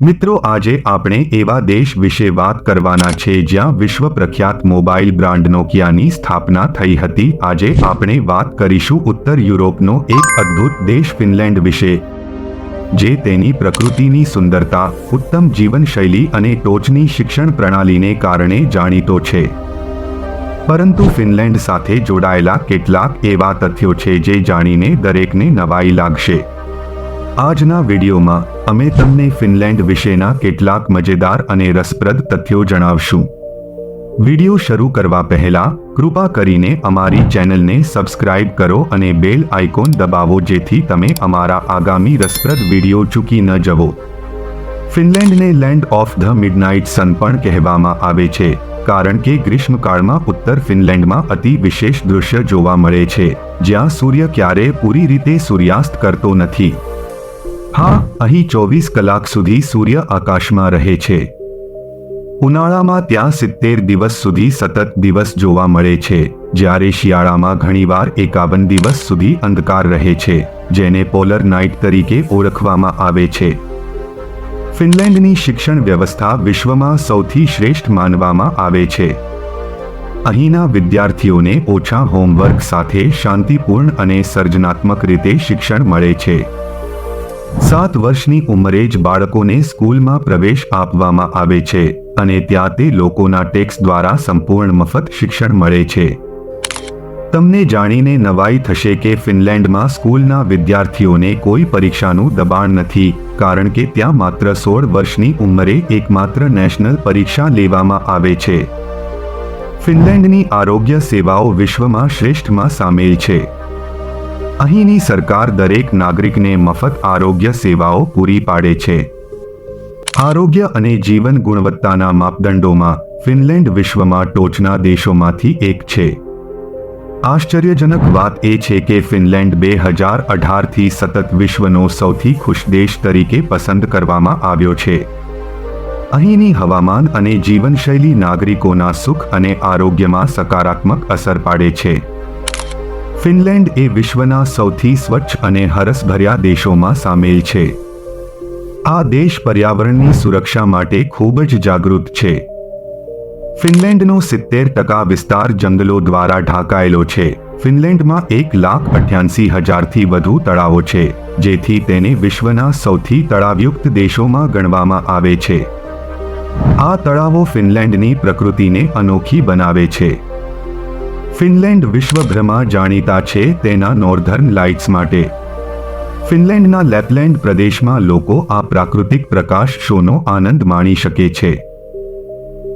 મિત્રો, આજે આપણે એવા દેશ વિશે વાત કરવાના છે જ્યાં વિશ્વ પ્રખ્યાત મોબાઈલ બ્રાન્ડ નોકિયાની સ્થાપના થઈ હતી. આજે આપણે વાત કરીશું ઉત્તર યુરોપનો એક અદ્ભુત દેશ ફિનલેન્ડ વિશે, જે તેની પ્રકૃતિની સુંદરતા, ઉત્તમ જીવનશૈલી અને ટોચની શિક્ષણ પ્રણાલીને કારણે જાણીતો છે. પરંતુ ફિનલેન્ડ સાથે જોડાયેલા કેટલાક એવા તથ્યો છે જે જાણીને દરેકને નવાઈ લાગશે. આજના વિડીયોમાં અમે તમને ફિનલેન્ડ વિશેના કેટલાક મજેદાર અને રસપ્રદ તથ્યો જણાવશું. વીડિયો શરૂ કરવા પહેલા કૃપા કરીને અમારી ચેનલને સબસ્ક્રાઇબ કરો અને બેલ આઇકોન દબાવો જેથી તમે અમારા આગામી રસપ્રદ વીડિયો ચૂકી ન જવો. ફિનલેન્ડને land of the midnight sun પણ કહેવામાં આવે છે, કારણ કે ગ્રીષ્મકાળમાં ઉત્તર ફિનલેન્ડમાં અતિ વિશેષ દૃશ્ય જોવા મળે છે, જ્યાં સૂર્ય ક્યારેય પૂરી રીતે સૂર્યાસ્ત કરતો નથી. હા, અહીં ચોવીસ કલાક સુધી સૂર્ય આકાશમાં રહે છે. ઉનાળામાં ત્યાં સિત્તેર દિવસ સુધી સતત દિવસ જોવા મળે છે, જ્યારે શિયાળામાં ઘણીવાર એકાવન દિવસ સુધી અંધકાર રહે છે, જેને પોલર નાઇટ તરીકે ઓળખવામાં આવે છે. ફિનલેન્ડની શિક્ષણ વ્યવસ્થા વિશ્વમાં સૌથી શ્રેષ્ઠ માનવામાં આવે છે. અહીંના વિદ્યાર્થીઓને ઓછા હોમવર્ક સાથે શાંતિપૂર્ણ અને સર્જનાત્મક રીતે શિક્ષણ મળે છે. સાત વર્ષની ઉંમરે જ બાળકોને સ્કૂલમાં પ્રવેશ આપવામાં આવે છે અને ત્યાં તે લોકોના ટેક્સ દ્વારા સંપૂર્ણ મફત શિક્ષણ મળે છે. તમને જાણીને નવાઈ થશે કે ફિનલેન્ડમાં સ્કૂલના વિદ્યાર્થીઓને કોઈ પરીક્ષાનું દબાણ નથી, કારણ કે ત્યાં માત્ર સોળ વર્ષની ઉંમરે એકમાત્ર નેશનલ પરીક્ષા લેવામાં આવે છે. ફિનલેન્ડની આરોગ્ય સેવાઓ વિશ્વમાં શ્રેષ્ઠમાં સામેલ છે. અહીંની સરકાર દરેક નાગરિકને મફત આરોગ્ય સેવાઓ પૂરી પાડે છે. આરોગ્ય અને જીવન ગુણવત્તાના માપદંડોમાં ફિનલેન્ડ વિશ્વમાં ટોચના દેશોમાંથી એક છે. આશ્ચર્યજનક વાત એ છે કે ફિનલેન્ડ બે હજાર અઢારથી સતત વિશ્વનો સૌથી ખુશ દેશ તરીકે પસંદ કરવામાં આવ્યો છે. અહીંની હવામાન અને જીવનશૈલી નાગરિકોના સુખ અને આરોગ્યમાં સકારાત્મક અસર પાડે છે. ફિનલેન્ડ એ વિશ્વના સૌથી સ્વચ્છ અને હરસભર્યા દેશોમાં સામેલ છે. આ દેશ પર્યાવરણની સુરક્ષા માટે ખૂબ જ જાગૃત છે. ફિનલેન્ડનો સિત્તેર ટકા વિસ્તાર જંગલો દ્વારા ઢાંકાયેલો છે. ફિનલેન્ડમાં એક લાખ અઠ્યાસી હજારથી વધુ તળાવો છે, જેથી તેને વિશ્વના સૌથી તળાવયુક્ત દેશોમાં ગણવામાં આવે છે. આ તળાવો ફિનલેન્ડની પ્રકૃતિને અનોખી બનાવે છે. ફિનલેન્ડ વિશ્વભરમાં જાણીતા છે તેના નોર્ધર્ન લાઇટ્સ માટે. ફિનલેન્ડના લેપલેન્ડ પ્રદેશમાં લોકો આ પ્રાકૃતિક પ્રકાશ શોનો આનંદ માણી શકે છે.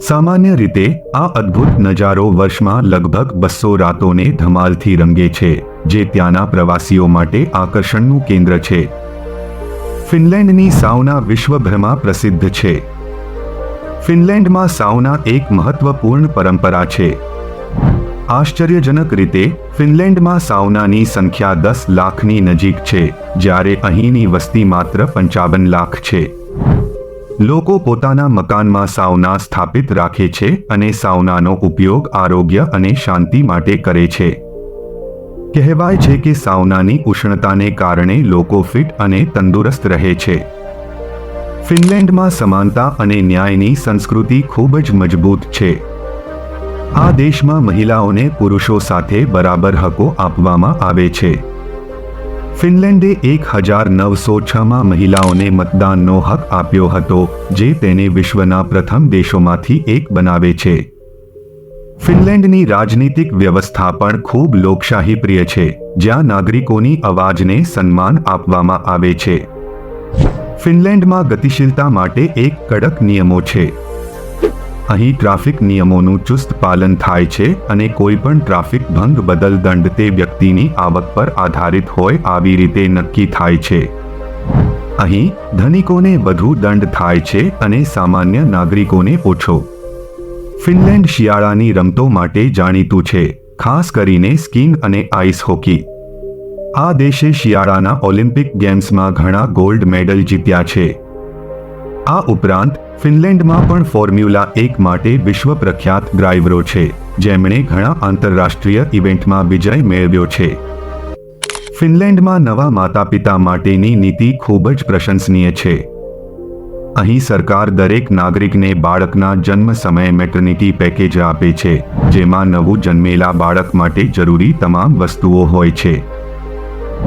સામાન્ય રીતે, આ અદ્ભુત નજારો વર્ષમાં લગભગ બસો રાતોને ધમાલથી રંગે છે, જે ત્યાંના પ્રવાસીઓ માટે આકર્ષણનું કેન્દ્ર છે. ફિનલેન્ડની સાઉના વિશ્વભરમાં પ્રસિદ્ધ છે. ફિનલેન્ડમાં સાઉના એક મહત્વપૂર્ણ પરંપરા છે. આશ્ચર્યજનક રીતે, ફિનલેન્ડમાં સાઉનાની સંખ્યા દસ લાખની નજીક છે, જ્યારે અહીંની વસ્તી માત્ર પંચાવન લાખ છે. લોકો પોતાના મકાનમાં સાઉના સ્થાપિત રાખે છે અને સાઉનાનો ઉપયોગ આરોગ્ય અને શાંતિ માટે કરે છે. કહેવાય છે કે સાઉનાની ઉષ્ણતાને કારણે લોકો ફિટ અને તંદુરસ્ત રહે છે. ફિનલેન્ડમાં સમાનતા અને ન્યાયની સંસ્કૃતિ ખૂબ જ મજબૂત છે. આ દેશમાં મહિલાઓને પુરુષો સાથે બરાબર હકો આપવામાં આવે છે. ફિનલેન્ડે એક હજાર નવસો છમાં મહિલાઓને મતદાનનો હક આપ્યો હતો, જે તેને વિશ્વના પ્રથમ દેશોમાંથી એક બનાવે છે. ફિનલેન્ડની રાજનીતિક વ્યવસ્થા પણ ખૂબ લોકશાહી પ્રિય છે, જ્યાં નાગરિકોની અવાજને સન્માન આપવામાં આવે છે. ફિનલેન્ડમાં ગતિશીલતા માટે એક કડક નિયમો છે. અહીં ટ્રાફિક નિયમોનું ચુસ્ત પાલન થાય છે અને કોઈ પણ ટ્રાફિક ભંગ, બદલ દંડ તે વ્યક્તિની આવક પર આધારિત હોય આવી રીતે નક્કી થાય છે. અહીં ધનિકોને વધુ દંડ થાય છે અને સામાન્ય નાગરિકોને ઓછો. ફિનલેન્ડ શિયાળાની રમતો માટે જાણીતું છે, ખાસ કરીને સ્કીંગ અને આઈસ હોકી. આ દેશે શિયાળાના ઓલિમ્પિક ગેમ્સમાં ઘણા ગોલ્ડ મેડલ જીત્યા છે. આ ઉપરાંત, ફિનલેન્ડમાં પણ ફોર્મ્યુલા એક માટે વિશ્વ પ્રખ્યાત ડ્રાઈવરો છે, જેમણે ઘણા આંતરરાષ્ટ્રીય ઇવેન્ટમાં વિજય મેળવ્યો છે. ફિનલેન્ડમાં નવા માતા પિતા માટેની નીતિ ખૂબ જ પ્રશંસનીય છે. અહીં સરકાર દરેક નાગરિકને બાળકના જન્મ સમયે મેટર્નિટી પેકેજ આપે છે, જેમાં નવું જન્મેલા બાળક માટે જરૂરી તમામ વસ્તુઓ હોય છે.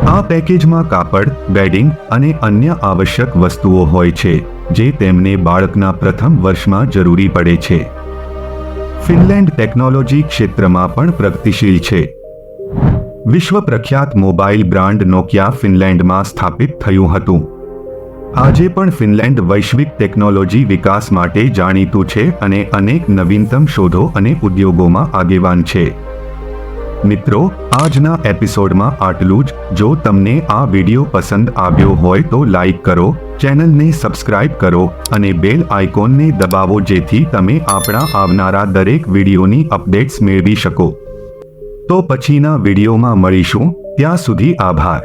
આ પેકેજમાં કાપડ, બેડિંગ અને અન્ય આવશ્યક વસ્તુઓ હોય છે. જે તેમને બાળકના પ્રથમ વર્ષમાં જરૂરી પડે છે. ફિનલેન્ડ ટેકનોલોજી ક્ષેત્રમાં પણ પ્રગતિશીલ છે. વિશ્વ પ્રખ્યાત મોબાઈલ બ્રાન્ડ નોકિયા ફિનલેન્ડમાં સ્થાપિત થયું હતું. આજે પણ ફિનલેન્ડ વૈશ્વિક ટેકનોલોજી વિકાસ માટે જાણીતું છે અને અનેક નવીનતમ શોધો અને ઉદ્યોગોમાં આગેવાન છે. મિત્રો, આજના એપિસોડમાં આટલું જ. જો તમને આ વિડિયો પસંદ આવ્યો હોય તો લાઈક કરો ચેનલને સબસ્ક્રાઇબ કરો અને બેલ આઇકોનને દબાવો જેથી તમે આપણા આવનારા દરેક વિડીયોની અપડેટ્સ મેળવી શકો. તો પછીના વિડીયોમાં મળીશું. ત્યાં સુધી આભાર.